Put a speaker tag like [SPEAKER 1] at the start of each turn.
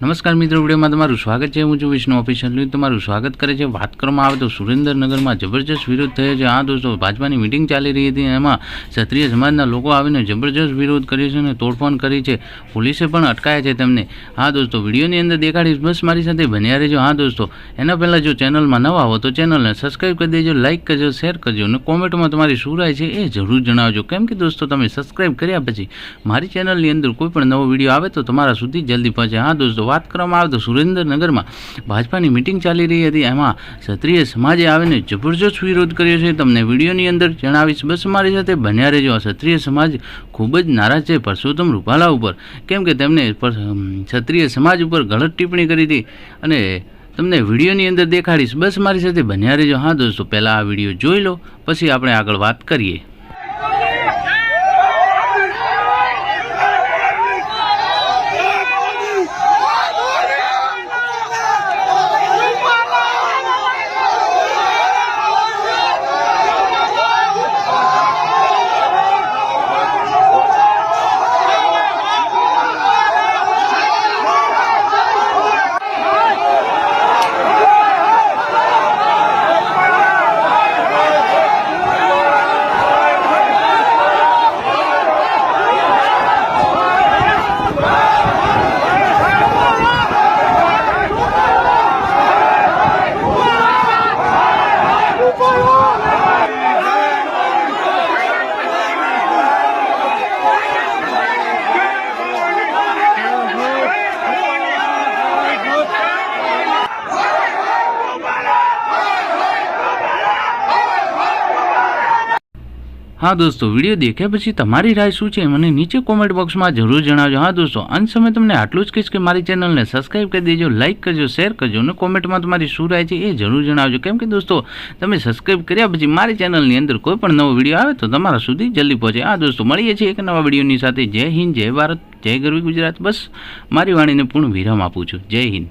[SPEAKER 1] નમસ્કાર મિત્રો, વિડીયોમાં તમારું સ્વાગત છે. હું છું વિષ્ણુ ઓફિશિયલ તમારું સ્વાગત કરે છે. વાત કરવામાં આવે તો સુરેન્દ્રનગરમાં જબરજસ્ત વિરોધ થયો છે. આ દોસ્તો, ભાજપાની મિટિંગ ચાલી રહી હતી. એમાં ક્ષત્રિય સમાજના લોકો આવીને જબરજસ્ત વિરોધ કર્યો છે અને તોડફોડ કરી છે. પોલીસે પણ અટકાયા છે તેમને. હા દોસ્તો, વિડીયોની અંદર દેખાડીશ બસ મારી સાથે બન્યા રહેજો. હા દોસ્તો, એના પહેલાં જો ચેનલમાં નવા હો તો ચેનલને સબસ્ક્રાઈબ કરી દેજો લાઇક કરજો શેર કરજો અને કોમેન્ટમાં તમારી શું રાય છે એ જરૂર જણાવજો. કેમ કે દોસ્તો, તમે સબસ્ક્રાઈબ કર્યા પછી મારી ચેનલની અંદર કોઈ પણ નવો વીડિયો આવે તો તમારા સુધી જલ્દી પહોંચે. હા દોસ્તો વાત કરવામાં આવે તો સુરેન્દ્રનગરમાં ભાજપાની મિટિંગ ચાલી રહી હતી. એમાં ક્ષત્રિય સમાજે આવીને જબરજસ્ત વિરોધ કર્યો છે. તમને વિડીયોની અંદર જણાવીશ. બસ મારી સાથે બન્યા રહેજો. ક્ષત્રિય સમાજ ખૂબ જ નારાજ છે. પરસોત્તમ રૂપાલા ઉપર. કેમ કે તેમને ક્ષત્રિય સમાજ ઉપર ગલત ટિપ્પણી કરી હતી. અને તમને વિડીયોની અંદર દેખાડીશ. બસ મારી સાથે બન્યા રહેજો. હા દોસ્તો, પહેલાં આ વીડિયો જોઈ લો. પછી આપણે આગળ વાત કરીએ. હા દોસ્તો, વીડિયો દેખ્યા પછી તમારી રાય શું છે મને નીચે કોમેન્ટ બોક્સમાં જરૂર જણાવજો. હા દોસ્તો, અંત સમય તમને આટલું જ કહીશ કે મારી ચેનલને સબસ્ક્રાઈબ કરી દેજો લાઇક કરજો શેર કરજો અને કોમેન્ટમાં તમારી શું રાય છે એ જરૂર જણાવજો. કેમ કે દોસ્તો, તમે સબસ્ક્રાઈબ કર્યા પછી મારી ચેનલની અંદર કોઈ પણ નવો વીડિયો આવે તો તમારા સુધી જલ્દી પહોંચે. હા દોસ્તો, મળીએ છીએ એક નવા વિડીયોની સાથે. જય હિન્દ, જય ભારત, જય ગરવી ગુજરાત. બસ, મારી વાણીને પૂર્ણ વિરામ આપું છું. જય હિન્દ.